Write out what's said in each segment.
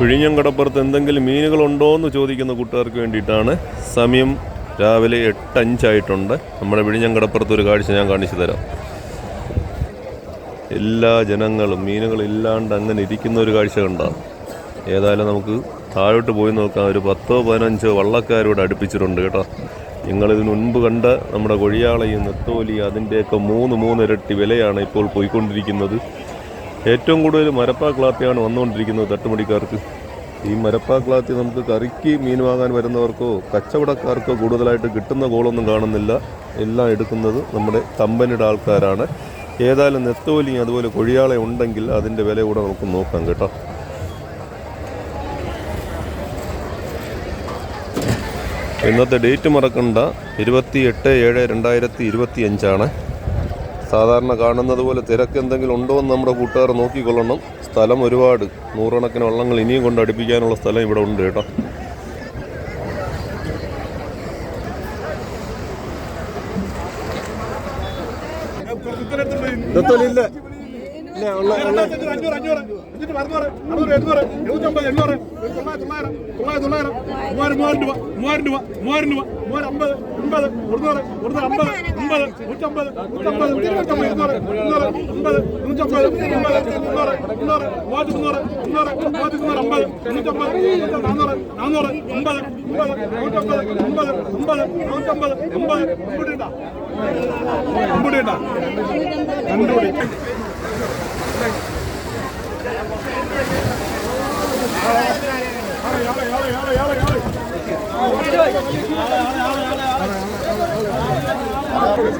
വിഴിഞ്ഞം കടപ്പുറത്ത് എന്തെങ്കിലും മീനുകളുണ്ടോ എന്ന് ചോദിക്കുന്ന കൂട്ടുകാർക്ക് വേണ്ടിയിട്ടാണ്. സമയം രാവിലെ എട്ടഞ്ചായിട്ടുണ്ട്. നമ്മുടെ വിഴിഞ്ഞം കടപ്പുറത്ത് ഒരു കാഴ്ച ഞാൻ കാണിച്ചു തരാം. എല്ലാ ജനങ്ങളും മീനുകളില്ലാണ്ട് അങ്ങനെ ഇരിക്കുന്ന ഒരു കാഴ്ച കണ്ടാണ് ഏതായാലും നമുക്ക് താഴോട്ട് പോയി നോക്കാം. ഒരു പത്തോ പതിനഞ്ചോ വള്ളക്കാരോട് അടുപ്പിച്ചിട്ടുണ്ട് കേട്ടോ. നിങ്ങളിതിന് മുൻപ് കണ്ട നമ്മുടെ കൊഴിയാളയും നെത്തോലി അതിന്റെയൊക്കെ മൂന്ന് മൂന്ന് ഇരട്ടി വിലയാണ് ഇപ്പോൾ പോയിക്കൊണ്ടിരിക്കുന്നത്. ഏറ്റവും കൂടുതൽ മരപ്പാ ക്ലാത്തിയാണ് വന്നുകൊണ്ടിരിക്കുന്നത് തട്ടുമടിക്കാർക്ക്. ഈ മരപ്പാ ക്ലാത്തി നമുക്ക് കറിക്ക് മീൻ വാങ്ങാൻ വരുന്നവർക്കോ കച്ചവടക്കാർക്കോ കൂടുതലായിട്ട് കിട്ടുന്ന കോളൊന്നും കാണുന്നില്ല. എല്ലാം എടുക്കുന്നത് നമ്മുടെ കമ്പനിയുടെ ആൾക്കാരാണ്. ഏതായാലും നെത്തോലി അതുപോലെ കൊഴിയാളെ ഉണ്ടെങ്കിൽ അതിന്റെ വില കൂടെ നമുക്ക് നോക്കാം കേട്ടോ. ഇന്നത്തെ ഡേറ്റ് മറക്കണ്ട. ഇരുപത്തി എട്ട് ഏഴ് രണ്ടായിരത്തി ഇരുപത്തി അഞ്ചാണ് സാധാരണ കാണുന്നത് പോലെ തിരക്ക് എന്തെങ്കിലും ഉണ്ടോ എന്ന് നമ്മുടെ കൂട്ടുകാർ നോക്കിക്കൊള്ളണം. സ്ഥലം ഒരുപാട്. നൂറുകണക്കിന് വള്ളങ്ങൾ ഇനിയും കൊണ്ട് അടുപ്പിക്കാനുള്ള സ്ഥലം ഇവിടെ ഉണ്ട് കേട്ടോ. ഇല്ല. അഞ്ഞൂറ് അഞ്ഞൂറ്. എന്നിട്ട് അറുന്നൂറ് അറുന്നൂറ് എഴുന്നൂറ് എഴുന്നൂറ്റമ്പത് എണ്ണൂറ് തൊള്ളായിരം തൊള്ളായിരം തൊള്ളായിരം മൂവായിരം മൂവായിരം രൂപ മൂവായിരം രൂപ മൂവായിരം രൂപ മൂവായിരം അമ്പത് അമ്പത് ഒരുന്നൂറ് ഒരുന്നൂറ് അമ്പത് അമ്പത് നൂറ്റമ്പത് നൂറ്റമ്പത് നൂറ്റമ്പത് ഇരുന്നൂറ് ഇരുന്നൂറ് അമ്പത് നൂറ്റമ്പത്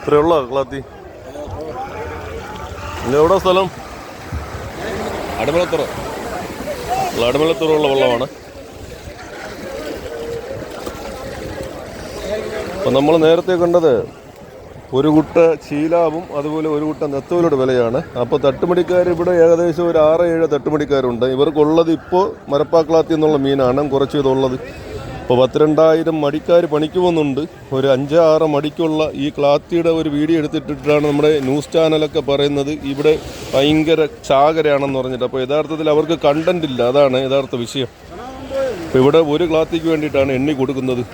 ഇത്രയുള്ള ക്ലാത്തി? എവിടെ സ്ഥലം? അടിമലത്തുറ അടിമലത്തുറയുള്ള വെള്ളമാണ്. അപ്പം നമ്മൾ നേരത്തെ കണ്ടത് ഒരു കുട്ട ചീലാവും അതുപോലെ ഒരു കുട്ട നെത്തോലിയുടെ വിലയാണ്. അപ്പോൾ തട്ടുമടിക്കാർ ഇവിടെ ഏകദേശം ഒരു ആറ് ഏഴ് തട്ടുമടിക്കാരുണ്ട് ഇവർക്കുള്ളത് ഇപ്പോൾ മരപ്പാക്കളാത്തി എന്നുള്ള മീനാണ്. കുറച്ച് ഇതുള്ളത്. ഇപ്പോൾ പത്തിരണ്ടായിരം മടിക്കാർ പണിക്ക് പോകുന്നുണ്ട്. ഒരു അഞ്ച് ആറ് മടിക്കുള്ള ഈ ക്ലാത്തിയുടെ ഒരു വീഡിയോ എടുത്തിട്ടിട്ടാണ് നമ്മുടെ ന്യൂസ് ചാനലൊക്കെ പറയുന്നത്. ഇവിടെ ഭയങ്കര ചാകരയാണെന്ന് പറഞ്ഞിട്ട്. അപ്പോൾ യഥാർത്ഥത്തിൽ അവർക്ക് കണ്ടന്റ് ഇല്ല. അതാണ് യഥാർത്ഥ വിഷയം. അപ്പോൾ ഇവിടെ ഒരു ക്ലാത്തിക്ക് വേണ്ടിയിട്ടാണ് എണ്ണി കൊടുക്കുന്നത്.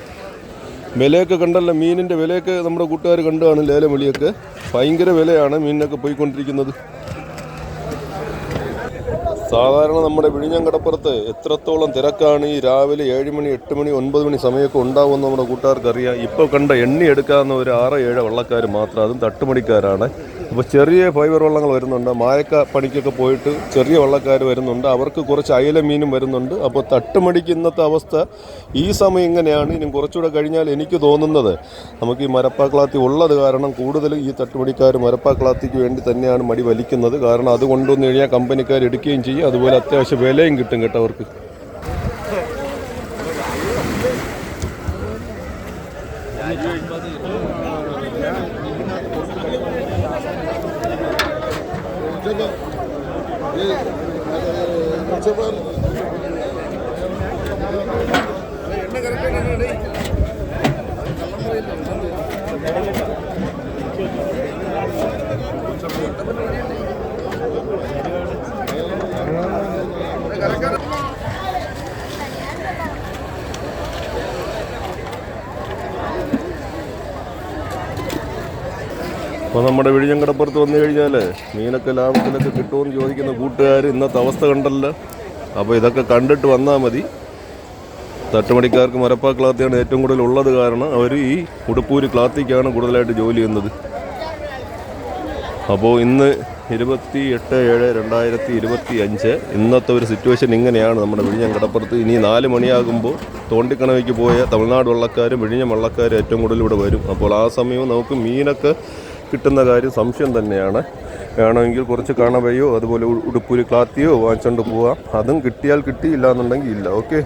വിലയൊക്കെ കണ്ടല്ല. മീനിന്റെ വിലയൊക്കെ നമ്മുടെ കൂട്ടുകാർ കണ്ടാണ് ലേലം വിളിയൊക്കെ. ഭയങ്കര വിലയാണ് മീനിനൊക്കെ പോയിക്കൊണ്ടിരിക്കുന്നത്. സാധാരണ നമ്മുടെ വിഴിഞ്ഞം കടപ്പുറത്ത് എത്രത്തോളം തിരക്കാണ് ഈ രാവിലെ ഏഴ് മണി എട്ട് മണി ഒൻപത് മണി സമയമൊക്കെ ഉണ്ടാവുമെന്ന് നമ്മുടെ കൂട്ടുകാർക്ക് അറിയാം ഇപ്പോൾ കണ്ട എണ്ണി എടുക്കാവുന്ന ഒരു ആറ് ഏഴ് വള്ളക്കാർ മാത്രം അതും തട്ടുമണിക്കാരാണ് അപ്പോൾ ചെറിയ ഫൈബർ വള്ളങ്ങൾ വരുന്നുണ്ട്. മായക്ക പണിക്കൊക്കെ പോയിട്ട് ചെറിയ വള്ളക്കാർ വരുന്നുണ്ട്. അവർക്ക് കുറച്ച് അയല മീനും വരുന്നുണ്ട്. അപ്പോൾ തട്ടുമടിക്ക് ഇന്നത്തെ അവസ്ഥ ഈ സമയം ഇങ്ങനെയാണ്. ഇനി കുറച്ചുകൂടെ കഴിഞ്ഞാൽ എനിക്ക് തോന്നുന്നത് നമുക്ക് ഈ മരപ്പാക്ലാത്തി ഉള്ളത് കാരണം കൂടുതലും ഈ തട്ടുമടിക്കാർ മരപ്പാക്ലാത്തിക്ക് വേണ്ടി തന്നെയാണ് മടി വലിക്കുന്നത്. കാരണം അത് കൊണ്ടുവന്ന് കഴിഞ്ഞാൽ കമ്പനിക്കാർ എടുക്കുകയും ചെയ്യും. അതുപോലെ അത്യാവശ്യം വിലയും കിട്ടും കേട്ടോ അവർക്ക്. என்ன கரெக்டாக അപ്പോൾ നമ്മുടെ വിഴിഞ്ഞങ്കടപ്പുറത്ത് വന്നു കഴിഞ്ഞാൽ മീനൊക്കെ ലാഭത്തിലൊക്കെ കിട്ടുമെന്ന് ചോദിക്കുന്ന കൂട്ടുകാർ ഇന്നത്തെ അവസ്ഥ കണ്ടല്ലോ. അപ്പോൾ ഇതൊക്കെ കണ്ടിട്ട് വന്നാൽ മതി. തട്ടുമണിക്കാർക്ക് മരപ്പാ ക്ലാത്തിയാണ് ഏറ്റവും കൂടുതൽ ഉള്ളത് കാരണം അവർ ഈ ഉടുപ്പൂര് ക്ലാത്തിക്കാണ് കൂടുതലായിട്ട് ജോലി ചെയ്യുന്നത്. അപ്പോൾ ഇന്ന് ഇരുപത്തി എട്ട് ഏഴ് രണ്ടായിരത്തി ഇരുപത്തി അഞ്ച് ഇന്നത്തെ ഒരു സിറ്റുവേഷൻ ഇങ്ങനെയാണ് നമ്മുടെ വിഴിഞ്ഞം കടപ്പുറത്ത് ഇനി നാല് മണിയാകുമ്പോൾ തോണ്ടിക്കണവയ്ക്ക് പോയ തമിഴ്നാട് വള്ളക്കാരും വിഴിഞ്ഞം വള്ളക്കാരും ഏറ്റവും കൂടുതൽ ഇവിടെ വരും. അപ്പോൾ ആ സമയവും നമുക്ക് മീനൊക്കെ കിട്ടുന്ന കാര്യം സംശയം തന്നെയാണ്. വേണമെങ്കിൽ കുറച്ച് കണവയോ അതുപോലെ ഉടുപ്പൂരി ക്ലാത്തിയോ വാങ്ങിച്ചുകൊണ്ട് പോവാം. അതും കിട്ടിയാൽ കിട്ടി ഇല്ല എന്നുണ്ടെങ്കിൽ ഇല്ല ഓക്കെ?